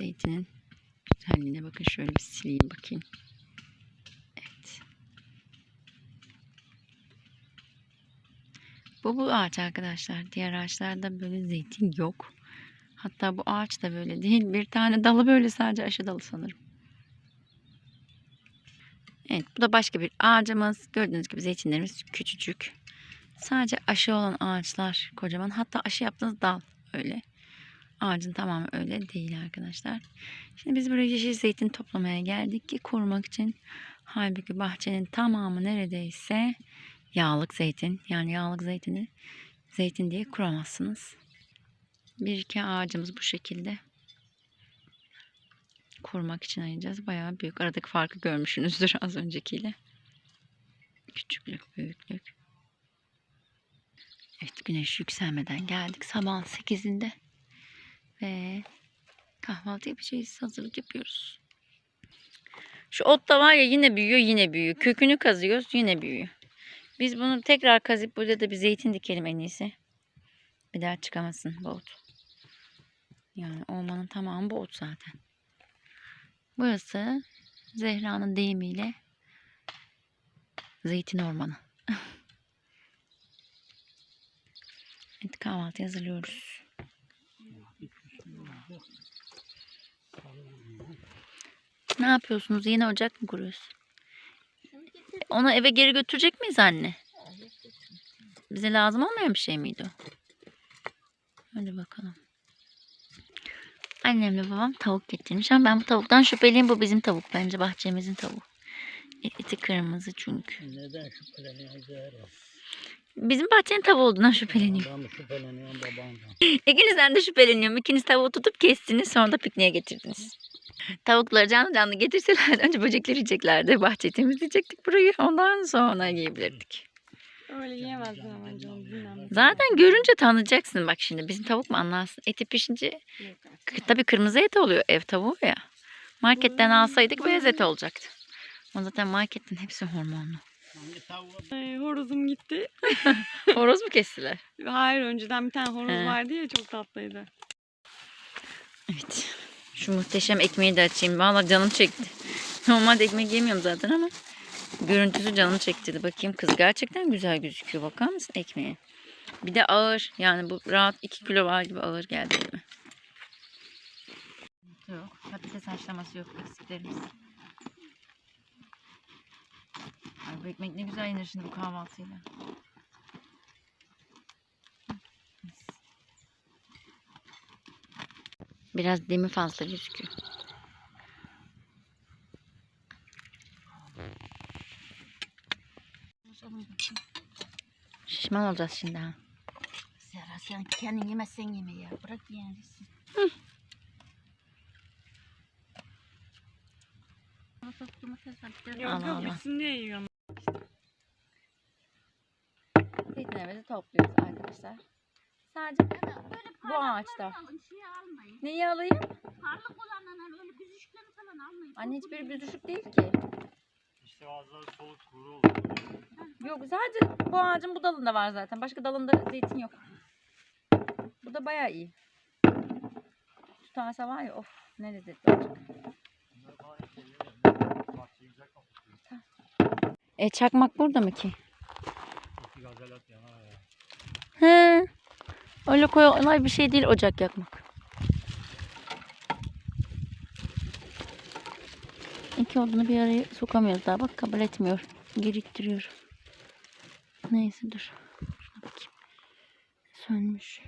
zeytinin güzelliğine bakın şöyle bir sileyim bakayım. Evet. Bu bu ağaç arkadaşlar. Diğer ağaçlarda böyle zeytin yok. Hatta bu ağaç da böyle değil. Bir tane dalı böyle sadece aşı dalı sanırım. Evet bu da başka bir ağacımız. Gördüğünüz gibi zeytinlerimiz küçücük. Sadece aşı olan ağaçlar kocaman. Hatta aşı yaptığınız dal öyle. Ağacın tamamı öyle değil arkadaşlar. Şimdi biz buraya yeşil zeytin toplamaya geldik ki korumak için. Halbuki bahçenin tamamı neredeyse yağlık zeytin. Yani yağlık zeytini zeytin diye kuramazsınız. Bir iki ağacımız bu şekilde. Korumak için ayıracağız. Bayağı büyük. Aradaki farkı görmüşsünüzdür az öncekiyle. Küçüklük, büyüklük. Evet güneş yükselmeden geldik. Sabahın 8'inde. Ve kahvaltı yapacağız. Hazırlık yapıyoruz. Şu ot da var ya yine büyüyor yine büyüyor. Kökünü kazıyoruz yine büyüyor. Biz bunu tekrar kazıp burada da bir zeytin dikelim en iyisi. Bir daha çıkamasın bu ot. Yani ormanın tamamı bu ot zaten. Burası Zehra'nın deyimiyle zeytin ormanı. evet kahvaltı hazırlıyoruz. Ne yapıyorsunuz? Yeni ocak mı kuruyorsun? Onu eve geri götürecek miyiz anne? Bize lazım olmayan bir şey miydi o? Hadi bakalım. Annemle babam tavuk getirmiş ama ben bu tavuktan şüpheliyim. Bu bizim tavuk bence bahçemizin tavuğu. E- Eti kırmızı çünkü. Neden şüpheleniyorsun? Bizim bahçenin tavuğu olduğundan şüpheleniyorum. Ben mi şüpheleniyorum babandan? İkinizden de şüpheleniyorum. İkiniz tavuğu tutup kestiniz sonra da pikniğe getirdiniz. Tavukları canlı canlı getirseler önce böcekleri yiyeceklerdi. Bahçeyi temizleyecektik burayı. Ondan sonra yiyebilirdik. Öyle yiyemezsin ama canım bilmem. Zaten görünce tanıyacaksın bak şimdi. Bizim tavuk mu anlarsın? Eti pişince Yok artık. K- tabii kırmızı et oluyor ev tavuğu ya. Marketten alsaydık beyaz et olacaktı. Ama zaten marketin hepsi hormonlu. Hangi tavuğu? Ay, horozum gitti. Horoz mu kestiler? Hayır önceden bir tane horoz He. vardı ya çok tatlıydı. Evet. Şu muhteşem ekmeği de açayım. Vallahi canım çekti. Normalde ekmek yemiyorum zaten ama görüntüsü canım çektirdi. Bakayım kız gerçekten güzel gözüküyor. Bakar mısın ekmeğe? Bir de ağır. Yani bu rahat 2 kilo var gibi ağır geldi elime. Yok. Patates haşlaması yok eksiklerimiz. Ay bu ekmek ne güzel yenir şimdi bu kahvaltıyla. Biraz demi fazla gözüküyor. Şişman olacağız şimdi ha. Serra sen kendin yemezsen yeme ya. Bırak yiyen yesin. Domates, domates var. Bir de- Yok Allah yok Allah. bitsin diye yiyorum. Zeytinlerimizi topluyoruz arkadaşlar. Sadece Böyle Bu ağaçta. Şey neyi alayım? Parlak olanlardan öyle büzüşüklerini falan almayın. Anne Çok hiçbir oluyor. büzüşük değil ki. İşte bazıları soğuk kuru oluyor. Yok sadece bu ağacın bu dalında var zaten. Başka dalında zeytin yok. Bu da bayağı iyi. Tutarsa var ya of ne lezzetli olacak. E çakmak burada mı ki? He. Öyle kolay bir şey değil ocak yakmak. İki odunu bir araya sokamıyoruz daha. Bak kabul etmiyor. Geriktiriyor. Neyse dur. Şuna bakayım. Sönmüş.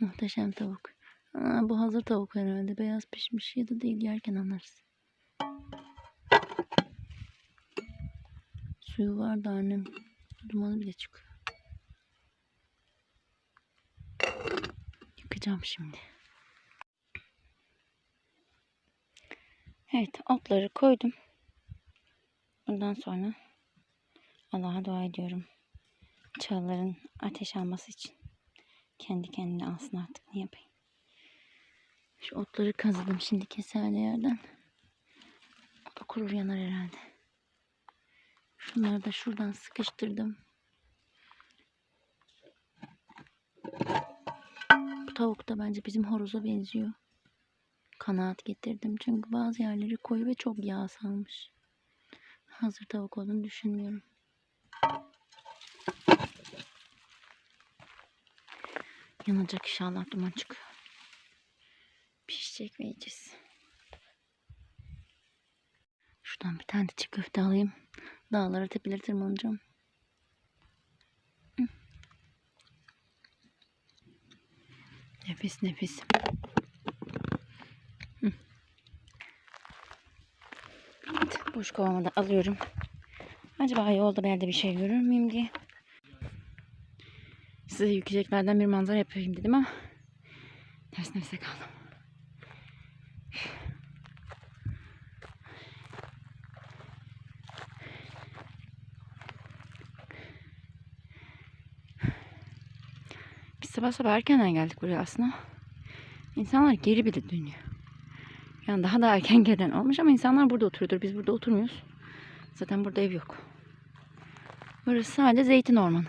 Muhteşem tavuk. Aa, bu hazır tavuk herhalde. Beyaz pişmiş ya da değil yerken anlarız. Suyu var da annem. Dumanı bile çıkıyor. Yıkacağım şimdi. Evet otları koydum. Bundan sonra Allah'a dua ediyorum. Çağların ateş alması için. Kendi kendine alsın artık ne yapayım. Şu otları kazıdım şimdi keserle yerden. O da kurur yanar herhalde. Şunları da şuradan sıkıştırdım. Bu tavuk da bence bizim horoza benziyor. kanaat getirdim. Çünkü bazı yerleri koyu ve çok yağ salmış. Hazır tavuk olduğunu düşünmüyorum. Yanacak inşallah duman çıkıyor. Pişecek ve yiyeceğiz. Şuradan bir tane çiğ köfte alayım. Dağlara tepeleri tırmanacağım. Nefis nefis. Evet, boş kovamı da alıyorum. Acaba yolda bir yerde bir şey görür müyüm diye. Size yükseklerden bir manzara yapayım dedim ama ters nefese kaldım. Biz sabah sabah erkenden geldik buraya aslında. İnsanlar geri bile dönüyor. Yani daha da erken gelen olmuş ama insanlar burada oturuyordur. Biz burada oturmuyoruz. Zaten burada ev yok. Burası sadece zeytin ormanı.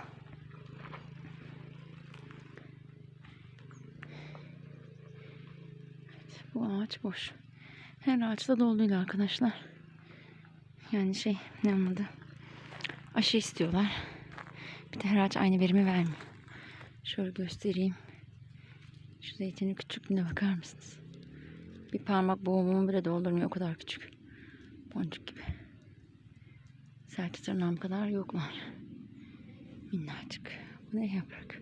Evet, bu ağaç boş. Her ağaçta doluydu arkadaşlar. Yani şey ne anladı? Aşı istiyorlar. Bir de her ağaç aynı verimi vermiyor. Şöyle göstereyim. Şu zeytinin küçüklüğüne bakar mısınız? Bir parmak boğumumu bile doldurmuyor. O kadar küçük. Boncuk gibi. Serçe tırnağım kadar yoklar. Minnacık. Bu ne yaprak?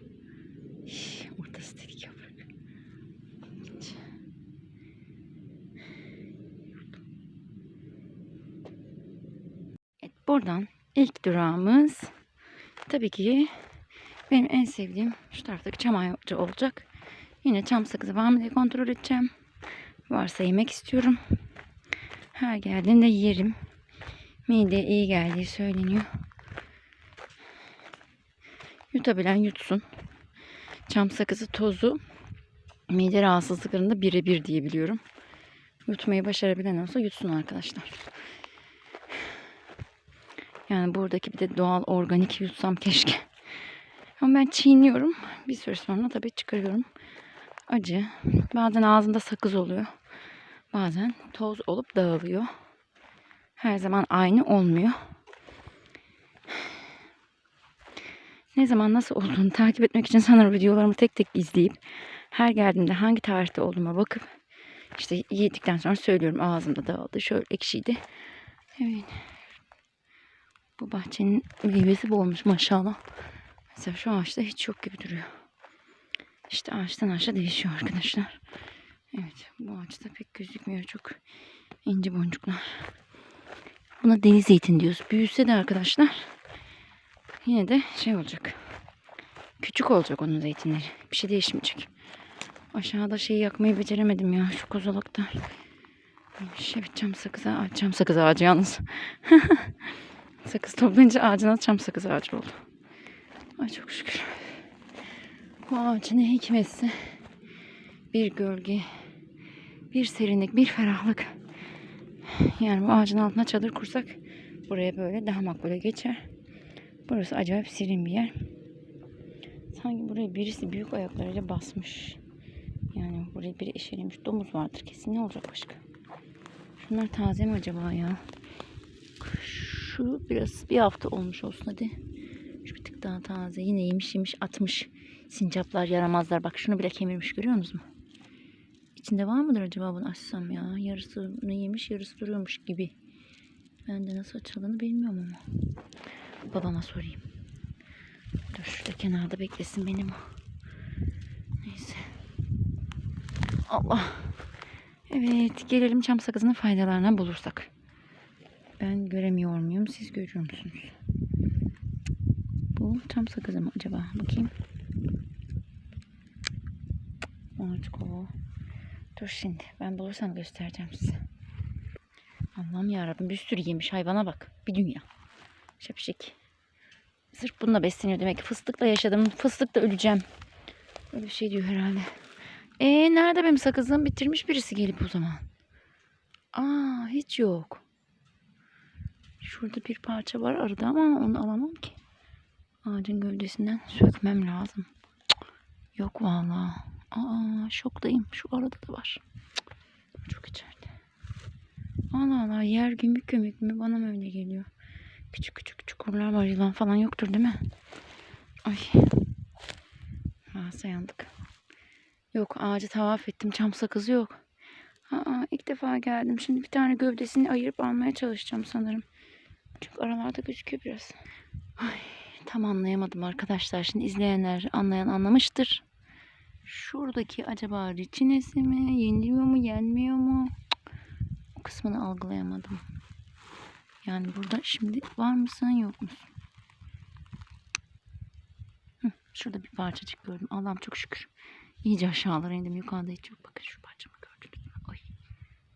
Hii, Ortası delik yaprak. İlginç. Evet, buradan ilk durağımız tabii ki benim en sevdiğim şu taraftaki çam ağacı olacak. Yine çam sakızı var mı diye kontrol edeceğim. Varsa yemek istiyorum. Her geldiğinde yerim. Mideye iyi geldiği söyleniyor. Yutabilen yutsun. Çam sakızı tozu mide rahatsızlıklarında birebir diye biliyorum. Yutmayı başarabilen olsa yutsun arkadaşlar. Yani buradaki bir de doğal organik yutsam keşke. Ama ben çiğniyorum. Bir süre sonra tabii çıkarıyorum. Acı. Bazen ağzında sakız oluyor. Bazen toz olup dağılıyor. Her zaman aynı olmuyor. Ne zaman nasıl olduğunu takip etmek için sanırım videolarımı tek tek izleyip her geldiğimde hangi tarihte olduğuma bakıp işte yedikten sonra söylüyorum ağzımda dağıldı şöyle ekşiydi. Evet. Bu bahçenin meyvesi bol olmuş maşallah. Mesela şu ağaçta hiç yok gibi duruyor. İşte ağaçtan ağaça değişiyor arkadaşlar. Evet bu ağaçta pek gözükmüyor çok ince boncuklar. Buna deniz zeytin diyoruz. Büyüse de arkadaşlar yine de şey olacak. Küçük olacak onun zeytinleri. Bir şey değişmeyecek. Aşağıda şeyi yakmayı beceremedim ya şu kozalakta. Evet çam sakızı ağacı. Çam sakızı ağacı yalnız. Sakız toplayınca ağacına çam sakız ağacı oldu. Ay çok şükür. Bu ağacın ne hikmetse bir gölge, bir serinlik, bir ferahlık. Yani bu ağacın altına çadır kursak buraya böyle daha makbule geçer. Burası acayip serin bir yer. Sanki buraya birisi büyük ayaklarıyla basmış. Yani buraya biri eşelemiş. Domuz vardır kesin. Ne olacak başka? Şunlar taze mi acaba ya? Şu biraz bir hafta olmuş olsun hadi. Daha taze. Yine yemiş yemiş atmış. Sincaplar yaramazlar. Bak şunu bile kemirmiş görüyor musunuz? İçinde var mıdır acaba bunu açsam ya? Yarısını yemiş yarısı duruyormuş gibi. Ben de nasıl açıldığını bilmiyorum ama. Babama sorayım. Dur şurada kenarda beklesin benim o. Neyse. Allah. Evet gelelim çam sakızının faydalarına bulursak. Ben göremiyor muyum? Siz görüyor musunuz? Bu çam sakızı mı acaba? Bakayım. Ağaç kovu. Dur şimdi. Ben bulursam göstereceğim size. Allah'ım yarabbim bir sürü yemiş. Hayvana bak. Bir dünya. Şapşik. Sırf bununla besleniyor demek ki. Fıstıkla yaşadım. Fıstıkla öleceğim. Öyle bir şey diyor herhalde. E nerede benim sakızım? Bitirmiş birisi gelip o zaman. Aa hiç yok. Şurada bir parça var arada ama onu alamam ki. Ağacın gövdesinden sökmem lazım. Yok vallahi. Aa şoktayım. Şu arada da var. Çok içeride. Allah Allah yer gümük gümük mü bana mı öyle geliyor. Küçük küçük çukurlar var yılan falan yoktur değil mi? Ay. Varsa yandık. Yok ağacı tavaf ettim çam sakızı yok. Aa, ilk defa geldim. Şimdi bir tane gövdesini ayırıp almaya çalışacağım sanırım. Çünkü aralarda gözüküyor biraz. Ay, tam anlayamadım arkadaşlar. Şimdi izleyenler anlayan anlamıştır. Şuradaki acaba reçinesi mi? Yeniliyor mu? Yenmiyor mu? O kısmını algılayamadım. Yani burada şimdi var mısın yok musun? Şurada bir parçacık gördüm. Allah'ım çok şükür. İyice aşağılara indim. Yukarıda hiç yok. Bakın şu parçamı gördünüz mü? Ay.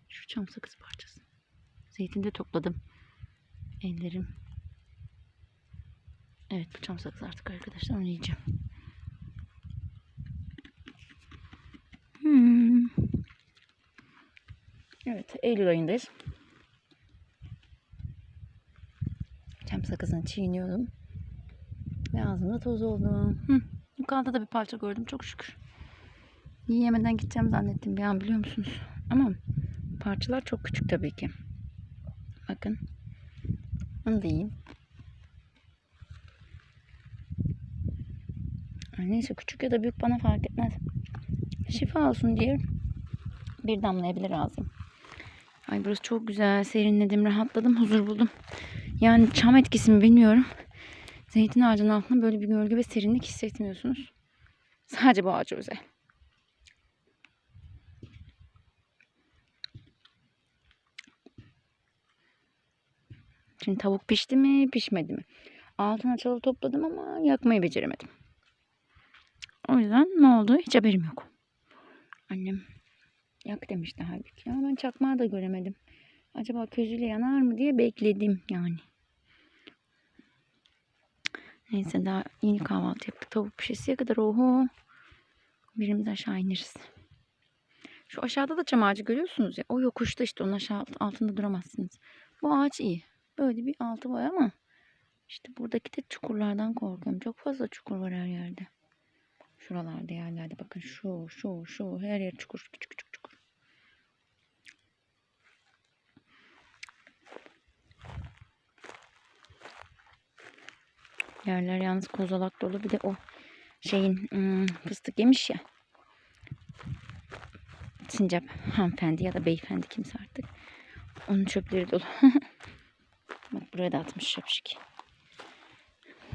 Şu çam sakız parçası. Zeytin de topladım. Ellerim. Evet bu çam sakız artık arkadaşlar onu yiyeceğim. Hmm. Evet Eylül ayındayız. Çam sakızını çiğniyordum. Ve ağzımda toz oldu. Hı. Yukarıda da bir parça gördüm çok şükür. Yiyemeden gideceğim zannettim bir an biliyor musunuz? Ama parçalar çok küçük tabii ki. Bakın. Onu da yiyeyim. Neyse küçük ya da büyük bana fark etmez. Şifa olsun diye bir damlayabilir ağzım. Ay burası çok güzel. Serinledim, rahatladım, huzur buldum. Yani çam etkisi mi bilmiyorum. Zeytin ağacının altında böyle bir gölge ve serinlik hissetmiyorsunuz. Sadece bu ağaca özel. Şimdi tavuk pişti mi, pişmedi mi? Altına çalı topladım ama yakmayı beceremedim. O yüzden ne oldu hiç haberim yok. Annem yak demişti halbuki. Ama ben çakmağı da göremedim. Acaba közüyle yanar mı diye bekledim yani. Neyse daha yeni kahvaltı yaptık. Tavuk pişesiye kadar oho. Birimiz aşağı ineriz. Şu aşağıda da çam ağacı görüyorsunuz ya. O yokuşta işte onun aşağı altında duramazsınız. Bu ağaç iyi. Böyle bir altı var ama işte buradaki de çukurlardan korkuyorum. Çok fazla çukur var her yerde. Şuralarda yerlerde bakın şu şu şu her yer çukur küçük küçük çukur. Yerler yalnız kozalak dolu bir de o şeyin hmm, fıstık yemiş ya. Sincap hanımefendi ya da beyefendi kimse artık. Onun çöpleri dolu. Bak buraya da atmış şapşik.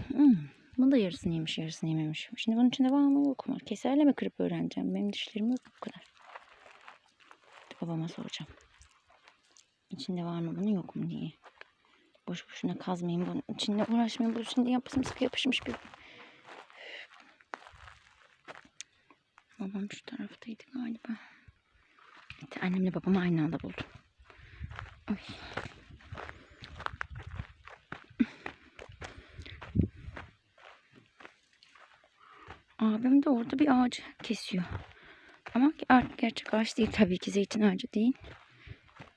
Hmm, bunu da yarısını yemiş yarısını yememiş. Şimdi bunun içinde var mı yok mu? Keserle mi kırıp öğreneceğim? Benim dişlerim yok bu kadar. Babama soracağım. İçinde var mı bunun yok mu diye. Boş boşuna kazmayayım bunun içinde uğraşmayayım. Bu şimdi yapısım sıkı yapışmış bir. Babam şu taraftaydı galiba. Evet, annemle babamı aynı anda buldum. Ay. Abim de orada bir ağacı kesiyor. Ama ger- gerçek ağaç değil tabii ki zeytin ağacı değil.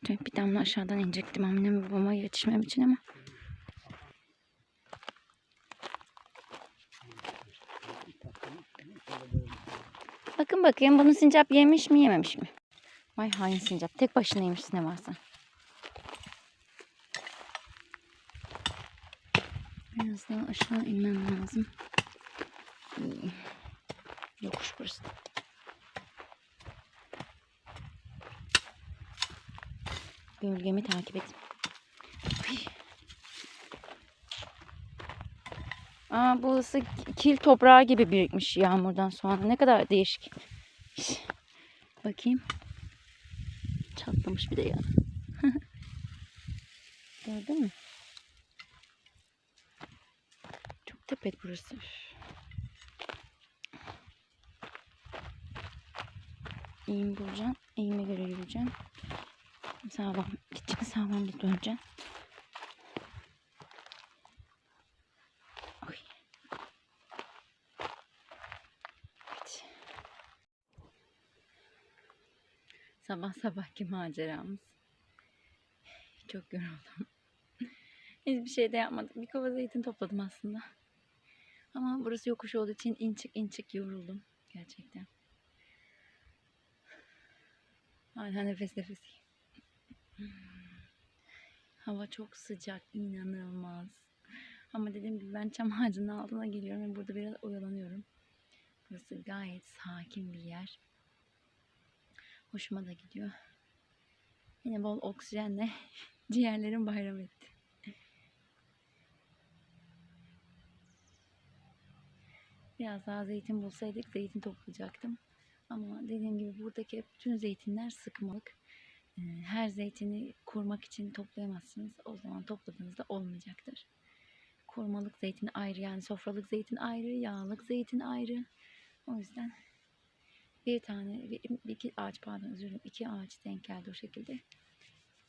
Bir damla aşağıdan inecektim annem babama yetişmem için ama. Bakın bakayım bunu sincap yemiş mi yememiş mi? Vay hain sincap. Tek başına yemiş ne varsa. Biraz daha aşağı inmem lazım. İyi. Yokuş burası. Gölgemi takip et. Uy. Aa, burası kil toprağı gibi birikmiş yağmurdan sonra. Ne kadar değişik. Bakayım. Çatlamış bir de ya. Gördün mü? Çok tepet burası. Eğim bulacaksın. Eğime göre yürüyeceksin. Sağlam. Gideceksin sağlam bir döneceksin. Oy. Evet. Sabah sabahki maceramız. Çok yoruldum. Hiçbir şey de yapmadık. Bir kova zeytin topladım aslında. Ama burası yokuş olduğu için in çık in çık yoruldum. Gerçekten. Hala nefes nefes. Hava çok sıcak, inanılmaz. Ama dediğim gibi ben çam ağacının altına geliyorum ve burada biraz oyalanıyorum. Burası gayet sakin bir yer. Hoşuma da gidiyor. Yine bol oksijenle ciğerlerim bayram etti. Biraz daha zeytin bulsaydık zeytin toplayacaktım. Ama dediğim gibi buradaki bütün zeytinler sıkmalık. Ee, Her zeytini kurmak için toplayamazsınız. O zaman topladığınızda olmayacaktır. Kurmalık zeytin ayrı yani sofralık zeytin ayrı, yağlık zeytin ayrı. O yüzden bir tane, bir, iki ağaç pardon özür dilerim iki ağaç denk geldi o şekilde.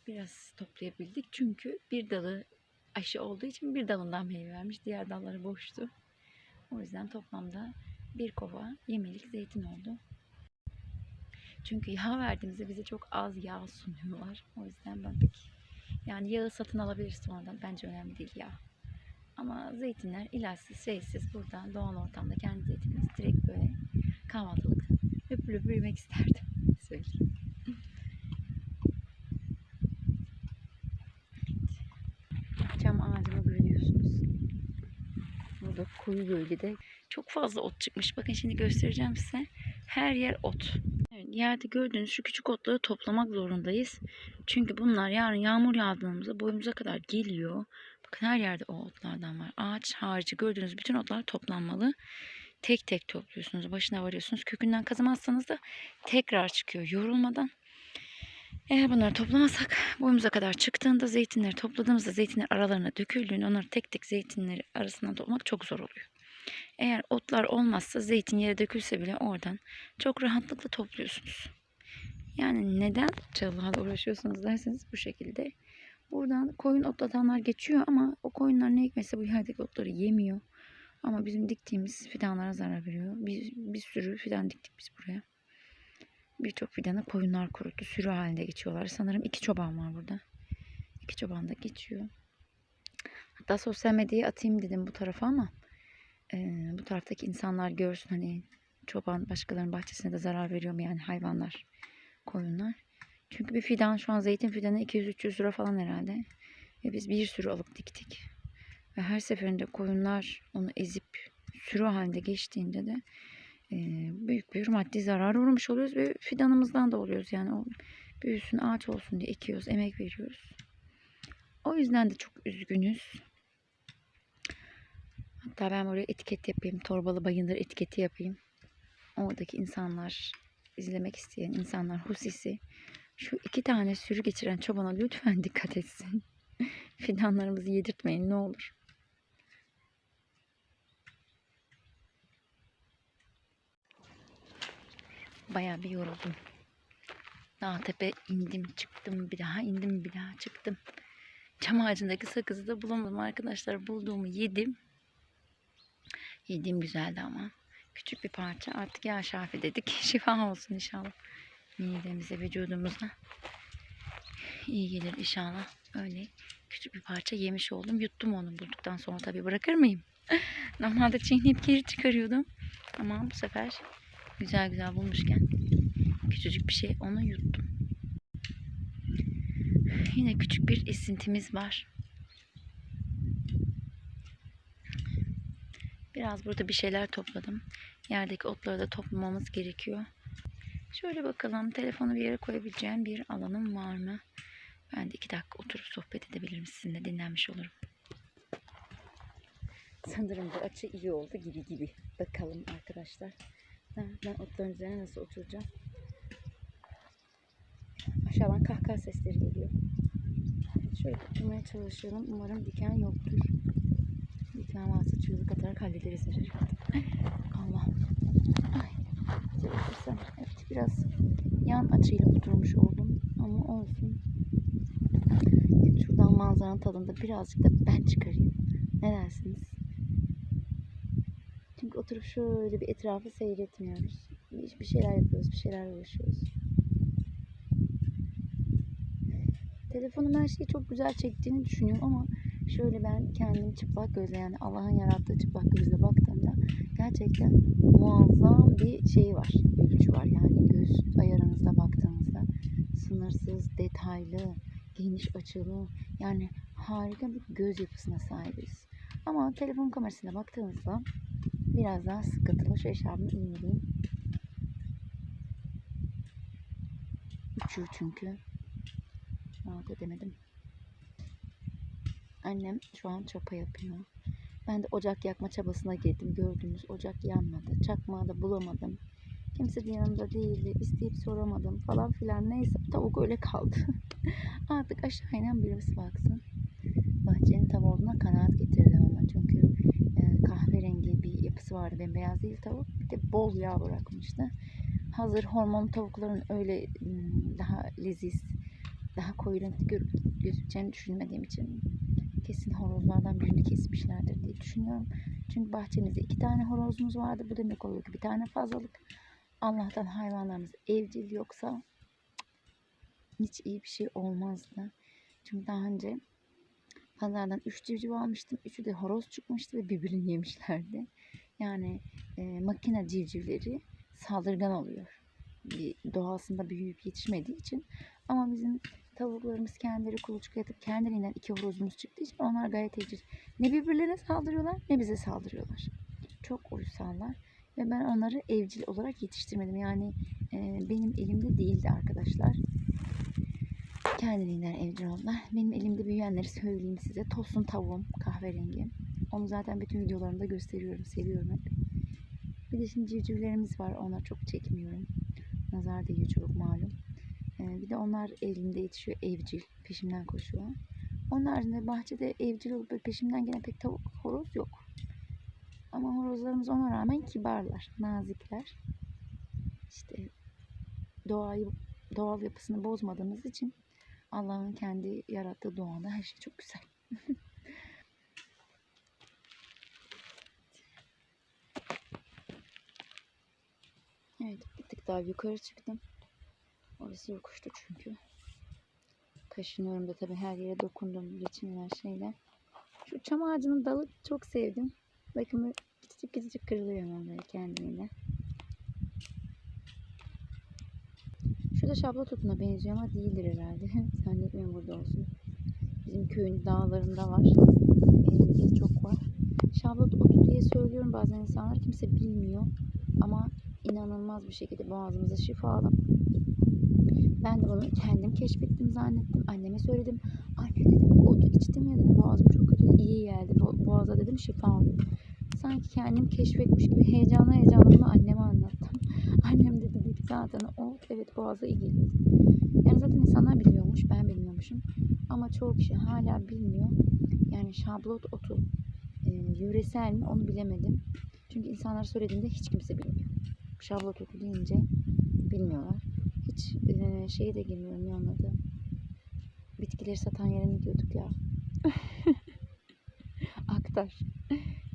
Biraz toplayabildik çünkü bir dalı aşı olduğu için bir dalından meyve vermiş. Diğer dalları boştu. O yüzden toplamda bir kova yemelik zeytin oldu. Çünkü yağ verdiğimizde bize çok az yağ sunuyorlar. O yüzden ben pek yani yağı satın alabiliriz sonradan. Bence önemli değil yağ. Ama zeytinler ilaçsız, şeysiz buradan doğal ortamda kendi zeytinimiz direkt böyle kahvaltılık öpür öpür yemek isterdim. Söyleyeyim. Çam ağacımı görüyorsunuz. Burada koyu bölgede çok fazla ot çıkmış. Bakın şimdi göstereceğim size. Her yer ot. Yerde gördüğünüz şu küçük otları toplamak zorundayız. Çünkü bunlar yarın yağmur yağdığımızda boyumuza kadar geliyor. Bakın her yerde o otlardan var. Ağaç harici gördüğünüz bütün otlar toplanmalı. Tek tek topluyorsunuz. Başına varıyorsunuz. Kökünden kazımazsanız da tekrar çıkıyor yorulmadan. Eğer bunları toplamazsak boyumuza kadar çıktığında zeytinleri topladığımızda zeytinler aralarına döküldüğünde onları tek tek zeytinleri arasından toplamak çok zor oluyor. Eğer otlar olmazsa zeytin yere dökülse bile oradan çok rahatlıkla topluyorsunuz. Yani neden çalılarla uğraşıyorsunuz derseniz bu şekilde. Buradan koyun otlatanlar geçiyor ama o koyunlar ne ekmese bu yerdeki otları yemiyor. Ama bizim diktiğimiz fidanlara zarar veriyor. Bir, bir sürü fidan diktik biz buraya. Birçok fidanı koyunlar kuruttu. Sürü halinde geçiyorlar. Sanırım iki çoban var burada. İki çoban da geçiyor. Hatta sosyal medyaya atayım dedim bu tarafa ama eee, bu taraftaki insanlar görsün hani çoban başkalarının bahçesine de zarar veriyor mu yani hayvanlar, koyunlar. Çünkü bir fidan şu an zeytin fidanı 200-300 lira falan herhalde. Ve biz bir sürü alıp diktik. Ve her seferinde koyunlar onu ezip sürü halinde geçtiğinde de eee, büyük bir maddi zarar uğramış oluyoruz ve fidanımızdan da oluyoruz. Yani o büyüsün ağaç olsun diye ekiyoruz, emek veriyoruz. O yüzden de çok üzgünüz. Hatta ben buraya etiket yapayım. Torbalı Bayındır etiketi yapayım. Oradaki insanlar, izlemek isteyen insanlar husisi şu iki tane sürü geçiren çobana lütfen dikkat etsin. Fidanlarımızı yedirtmeyin ne olur. Bayağı bir yoruldum. Dağ tepe indim çıktım bir daha indim bir daha çıktım. Çam ağacındaki sakızı da bulamadım arkadaşlar. Bulduğumu yedim. Yediğim güzeldi ama. Küçük bir parça. Artık ya şafi dedik. Şifa olsun inşallah. Midemize, vücudumuza. iyi gelir inşallah. Öyle küçük bir parça yemiş oldum. Yuttum onu bulduktan sonra tabii bırakır mıyım? Normalde çiğneyip geri çıkarıyordum. Ama bu sefer güzel güzel bulmuşken küçücük bir şey onu yuttum. Yine küçük bir esintimiz var. Biraz burada bir şeyler topladım. Yerdeki otları da toplamamız gerekiyor. Şöyle bakalım telefonu bir yere koyabileceğim bir alanım var mı? Ben de iki dakika oturup sohbet edebilirim sizinle dinlenmiş olurum. Sanırım bu açı iyi oldu gibi gibi. Bakalım arkadaşlar. Ha, Ben otların üzerine nasıl oturacağım? Aşağıdan kahkaha sesleri geliyor. Şöyle oturmaya çalışıyorum. Umarım diken yoktur. Diken varsa çığlık atarak hallederiz herhalde. Allah. Ay. Otursam. Evet biraz yan açıyla oturmuş oldum. Ama olsun. Hep şuradan manzaranın tadında birazcık da ben çıkarayım. Ne dersiniz? Çünkü oturup şöyle bir etrafı seyretmiyoruz. Bir bir şeyler yapıyoruz, bir şeyler uğraşıyoruz. Telefonum her şeyi çok güzel çektiğini düşünüyorum ama şöyle ben kendim çıplak gözle yani Allah'ın yarattığı çıplak gözle baktığımda gerçekten muazzam bir şey var. Ölçü var yani göz ayarınızda baktığınızda sınırsız, detaylı, geniş açılı yani harika bir göz yapısına sahibiz. Ama telefon kamerasına baktığınızda biraz daha sıkıntılı. Şu eşarbımı indireyim. Uçuyor çünkü. Rahat edemedim. Annem şu an çapa yapıyor. Ben de ocak yakma çabasına girdim. Gördüğünüz ocak yanmadı. Çakmağı da bulamadım. Kimse de yanımda değildi. İsteyip soramadım falan filan. Neyse tavuk öyle kaldı. Artık aşağı inen birisi baksın. Bahçenin tavuğu olduğuna kanaat getirdim ama. Çünkü e, kahverengi bir yapısı vardı. Bembeyaz değil tavuk. Bir de bol yağ bırakmıştı. Hazır hormon tavukların öyle daha leziz, daha koyu renkli gözükeceğini düşünmediğim için kesin horozlardan birini kesmişlerdir diye düşünüyorum. Çünkü bahçemizde iki tane horozumuz vardı. Bu demek oluyor ki bir tane fazlalık. Allah'tan hayvanlarımız evcil yoksa hiç iyi bir şey olmazdı. Çünkü daha önce pazardan 3 civciv almıştım. Üçü de horoz çıkmıştı ve birbirini yemişlerdi. Yani e, makine civcivleri saldırgan oluyor. Doğasında büyüyüp yetişmediği için. Ama bizim tavuklarımız kendileri kuluçka yatıp kendiliğinden iki horozumuz çıktığı için onlar gayet evcil. Ne birbirlerine saldırıyorlar ne bize saldırıyorlar. Çok uysallar ve ben onları evcil olarak yetiştirmedim. Yani e, benim elimde değildi arkadaşlar. Kendiliğinden evcil oldular. Benim elimde büyüyenleri söyleyeyim size. Tosun tavuğum kahverengi. Onu zaten bütün videolarımda gösteriyorum. Seviyorum hep. Bir de şimdi civcivlerimiz var. Onları çok çekmiyorum. Nazar değiyor çok malum. Ee, bir de onlar elimde yetişiyor. Evcil. Peşimden koşuyor. Onun haricinde bahçede evcil olup peşimden gelen pek tavuk horoz yok. Ama horozlarımız ona rağmen kibarlar. Nazikler. İşte doğayı doğal yapısını bozmadığımız için Allah'ın kendi yarattığı doğada her şey çok güzel. evet bir tık daha yukarı çıktım. Orası yokuştu çünkü. Kaşınıyorum da tabii her yere dokundum reçineler şeyle. Şu çam ağacının dalı çok sevdim. Bakın böyle küçücük küçücük kırılıyor hemen böyle kendiliğinden. Şu da şabla tutuna benziyor ama değildir herhalde. Zannetmiyorum burada olsun. Bizim köyün dağlarında var. Elimizde çok var. Şablot otu diye söylüyorum bazen insanlar. Kimse bilmiyor. Ama inanılmaz bir şekilde boğazımıza şifalı. Ben de bunu kendim keşfettim zannettim. Anneme söyledim. Anne dedim otu içtim ya dedim. Boğazım çok kötü iyi geldi. Bo- Boğaza dedim şifa oluyor. Sanki kendim keşfetmiş gibi heyecanla heyecanla bunu anneme anlattım. Annem de dedi ki zaten o evet boğaza iyi geliyor. Yani zaten insanlar biliyormuş. Ben bilmiyormuşum. Ama çoğu kişi hala bilmiyor. Yani şablot otu e, yöresel mi onu bilemedim. Çünkü insanlar söylediğinde hiç kimse bilmiyor. Şablot otu deyince bilmiyorlar. Hiç e, şeye de girmiyorum ne onun adı. Bitkileri satan yere ne diyorduk ya? Aktar.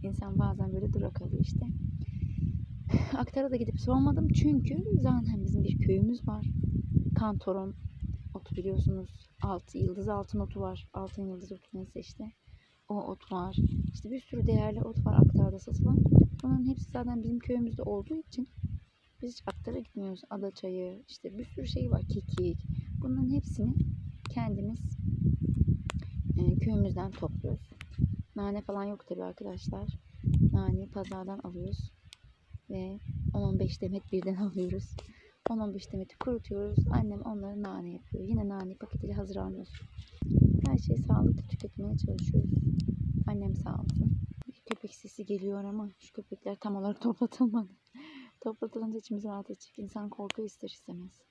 İnsan bazen böyle dura kalıyor işte. Aktar'a da gidip sormadım çünkü zaten bizim bir köyümüz var. Kantoron otu biliyorsunuz. Altı, yıldız altın otu var. Altın yıldız otu neyse işte. O ot var. İşte bir sürü değerli ot var Aktar'da satılan. Bunların hepsi zaten bizim köyümüzde olduğu için biz Aktar'a gitmiyoruz. Adaçayı, işte bir sürü şey var. Kekik. Bunların hepsini kendimiz e, köyümüzden topluyoruz. Nane falan yok tabii arkadaşlar. Naneyi pazardan alıyoruz. Ve 10-15 demet birden alıyoruz. 10-15 demeti kurutuyoruz. Annem onları nane yapıyor. Yine nane paketiyle hazır almıyoruz. Her şeyi sağlıklı tüketmeye çalışıyoruz. Annem sağ olsun. Köpek sesi geliyor ama şu köpekler tam olarak toplatılmadı. Toplatılınca içimiz rahat edecek. İnsan korku ister istemez.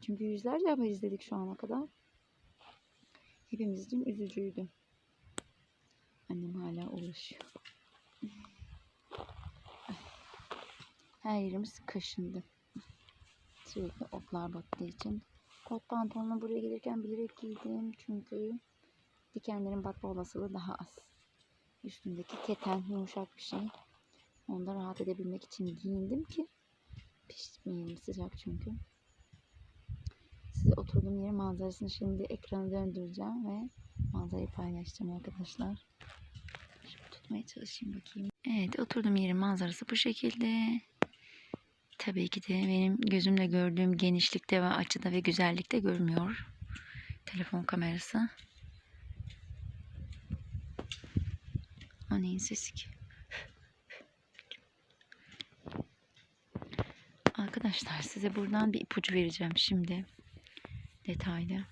Çünkü yüzlerce haber izledik şu ana kadar. Hepimiz için üzücüydü. Annem hala uğraşıyor. Her yerimiz kaşındı. Sürekli otlar battığı için. Kot pantolonu buraya gelirken bilerek giydim. Çünkü dikenlerin batma olasılığı daha az. Üstündeki keten yumuşak bir şey. Onda rahat edebilmek için giyindim ki pişmeyelim sıcak çünkü. Size oturduğum yerin manzarasını şimdi ekrana döndüreceğim ve manzarayı paylaşacağım arkadaşlar. Şöyle tutmaya çalışayım bakayım. Evet oturduğum yerin manzarası bu şekilde. tabii ki de benim gözümle gördüğüm genişlikte ve açıda ve güzellikte görmüyor. Telefon kamerası. O neyin sesi ki? Arkadaşlar size buradan bir ipucu vereceğim şimdi. Detaylı.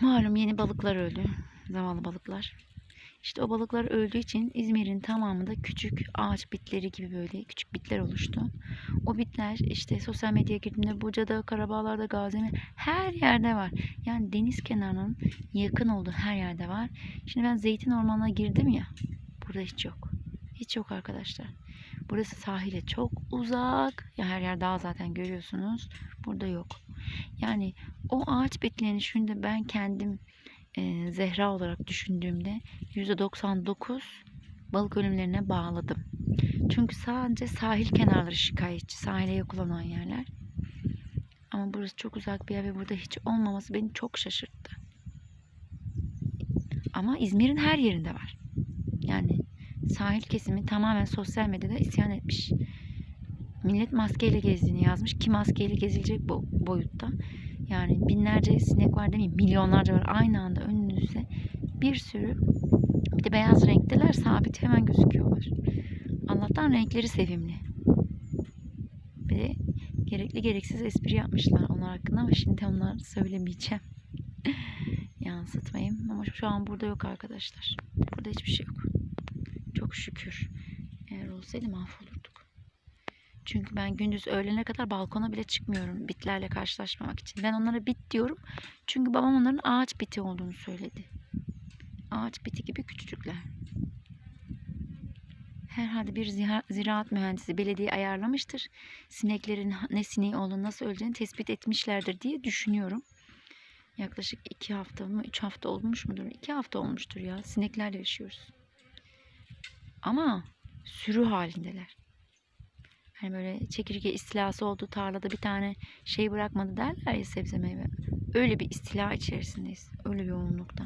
Malum yeni balıklar öldü. Zavallı balıklar. İşte o balıklar öldüğü için İzmir'in tamamında küçük ağaç bitleri gibi böyle küçük bitler oluştu. O bitler işte sosyal medyaya girdiğimde Buca'da, Karabağlar'da, Gazi'de her yerde var. Yani deniz kenarının yakın olduğu her yerde var. Şimdi ben zeytin ormanına girdim ya. Burada hiç yok. Hiç yok arkadaşlar. Burası sahile çok uzak. Ya her yer dağ zaten görüyorsunuz. Burada yok. Yani o ağaç bitlerini şimdi ben kendim e, Zehra olarak düşündüğümde %99 balık ölümlerine bağladım. Çünkü sadece sahil kenarları şikayetçi. Sahile yakılanan yerler. Ama burası çok uzak bir yer ve burada hiç olmaması beni çok şaşırttı. Ama İzmir'in her yerinde var. Yani sahil kesimi tamamen sosyal medyada isyan etmiş. Millet maskeyle gezdiğini yazmış ki maskeyle gezilecek bu boyutta. Yani binlerce sinek var demeyeyim milyonlarca var aynı anda önünüzde bir sürü bir de beyaz renkteler sabit hemen gözüküyorlar. Allah'tan renkleri sevimli. Bir de gerekli gereksiz espri yapmışlar onlar hakkında ama şimdi onları söylemeyeceğim. Yansıtmayayım ama şu an burada yok arkadaşlar. Burada hiçbir şey yok. Şükür. Eğer olsaydı mahvolurduk. Çünkü ben gündüz öğlene kadar balkona bile çıkmıyorum bitlerle karşılaşmamak için. Ben onlara bit diyorum. Çünkü babam onların ağaç biti olduğunu söyledi. Ağaç biti gibi küçücükler. Herhalde bir ziraat mühendisi belediye ayarlamıştır. Sineklerin ne sineği olduğunu nasıl öleceğini tespit etmişlerdir diye düşünüyorum. Yaklaşık iki hafta mı üç hafta olmuş mudur? İki hafta olmuştur ya. Sineklerle yaşıyoruz. Ama sürü halindeler. Hani böyle çekirge istilası olduğu tarlada bir tane şey bırakmadı derler ya sebze meyve. Öyle bir istila içerisindeyiz. Öyle bir yoğunlukta.